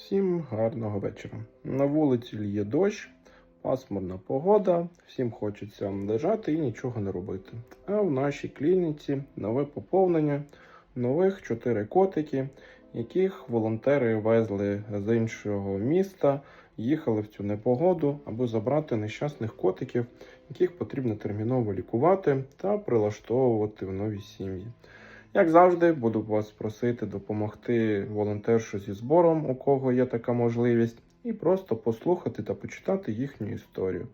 Всім гарного вечора. На вулиці лє дощ, пасмурна погода, всім хочеться лежати і нічого не робити. А в нашій клініці нове поповнення, нових чотири котики, яких волонтери везли з іншого міста, їхали в цю непогоду, аби забрати нещасних котиків, яких потрібно терміново лікувати та прилаштовувати в нові сім'ї. Як завжди, буду вас просити допомогти волонтершу зі збором, у кого є така можливість, і просто послухати та почитати їхню історію.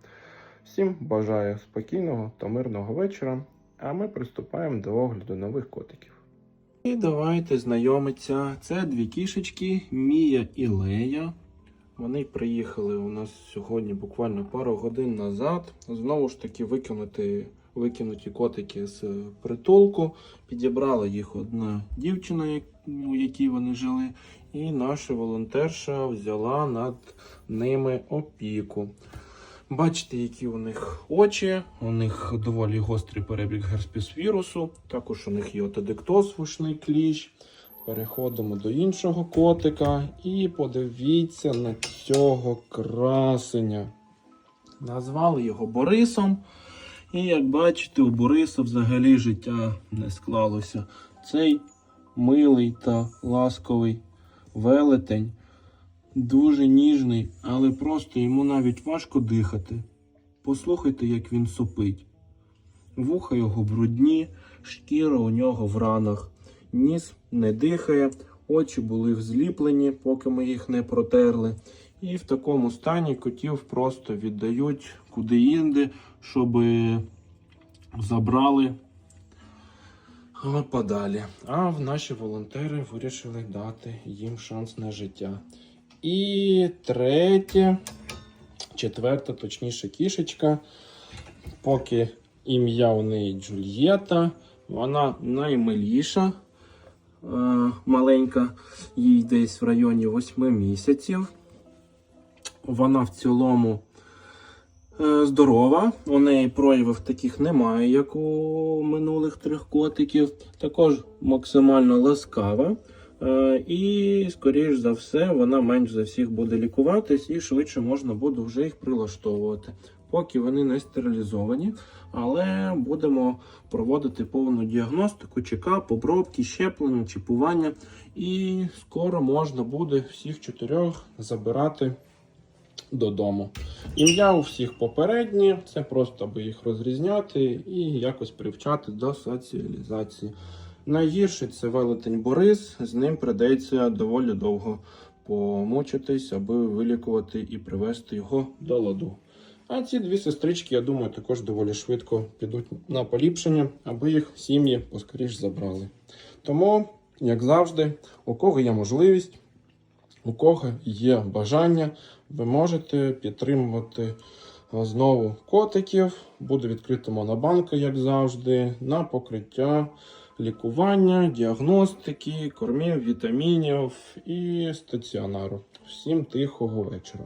Всім бажаю спокійного та мирного вечора, а ми приступаємо до огляду нових котиків. І давайте знайомитися. Це дві кішечки Мія і Лея. Вони приїхали у нас сьогодні буквально пару годин назад. Знову ж таки викинути, викинуті котики з притулку. Підібрала їх одна дівчина, у якій вони жили, і наша волонтерша взяла над ними опіку. Бачите, які у них очі, у них доволі гострий перебіг герпес-вірусу, також у них є отодектоз, вушний кліщ. Переходимо до іншого котика і подивіться на цього красення. Назвали його Борисом. І як бачите, у Бориса взагалі життя не склалося. Цей милий та ласковий велетень, дуже ніжний, але просто йому навіть важко дихати. Послухайте, як він сопить. Вуха його брудні, шкіра у нього в ранах, ніс не дихає, очі були зліплені, поки ми їх не протерли. І в такому стані котів просто віддають куди-інде, щоб забрали подалі. А наші волонтери вирішили дати їм шанс на життя. І третє, четверта, точніше, кішечка. Поки ім'я у неї Джульєта, вона наймиліша, е, маленька, їй десь в районі 8 місяців. Вона в цілому е, здорова. У неї проявів таких немає, як у минулих трьох котиків. Також максимально ласкава. Е, І, скоріш за все, вона менш за всіх буде лікуватись і швидше можна буде вже їх прилаштовувати. Поки вони не стерилізовані, але будемо проводити повну діагностику, чекап, обробки, щеплення, чіпування. І скоро можна буде всіх чотирьох забирати додому. Ім'я у всіх попередні, це просто аби їх розрізняти і якось привчати до соціалізації. Найгірше це велетень Борис, з ним придеться доволі довго помучитись, аби вилікувати і привести його до ладу. А ці дві сестрички, я думаю, також доволі швидко підуть на поліпшення, аби їх сім'ї поскоріш забрали. Тому, як завжди, у кого є можливість, у кого є бажання, ви можете підтримувати знову котиків. Буде відкрита монобанка, як завжди, на покриття лікування, діагностики, кормів, вітамінів і стаціонару. Всім тихого вечора.